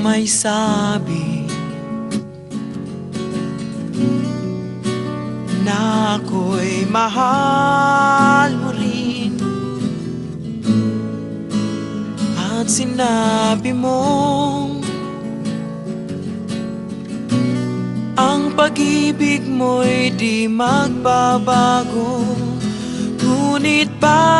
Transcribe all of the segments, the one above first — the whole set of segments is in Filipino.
may sabi Na ako'y mahal mo rin. At sinabi mo Ang pag-ibig mo'y di magbabago. Ngunit bakit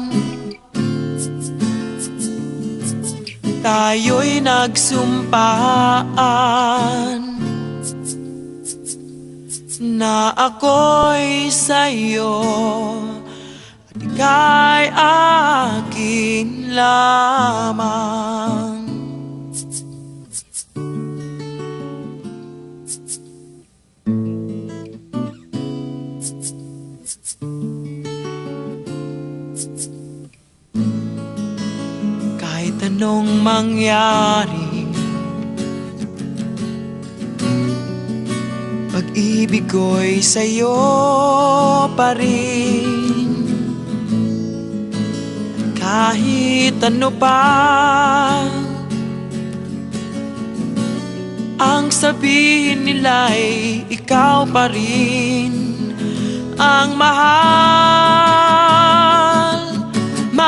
Tayo'y nagsumpaan. Na ako'y sa'yo At ika'y akin lamang anong mangyari? Pag-ibig ko'y sa'yo pa rin. Kahit ano pa Ang sabihin nila'y ikaw pa rin. Ang mahal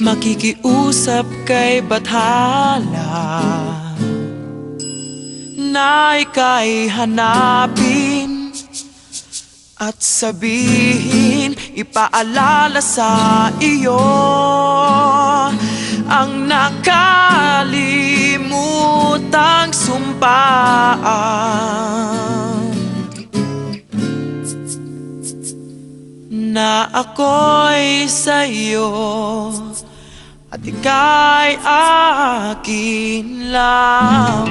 Makikiusap kay Bathala. Na ika'y hanapin At sabihin, ipaalala sa iyo Ang nakalimutang sumpaan. Na ako'y sa'yo at ika'y akin lamang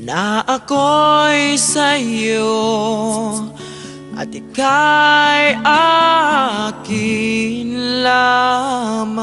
Na ako'y sa'yo At ika'y akin lamang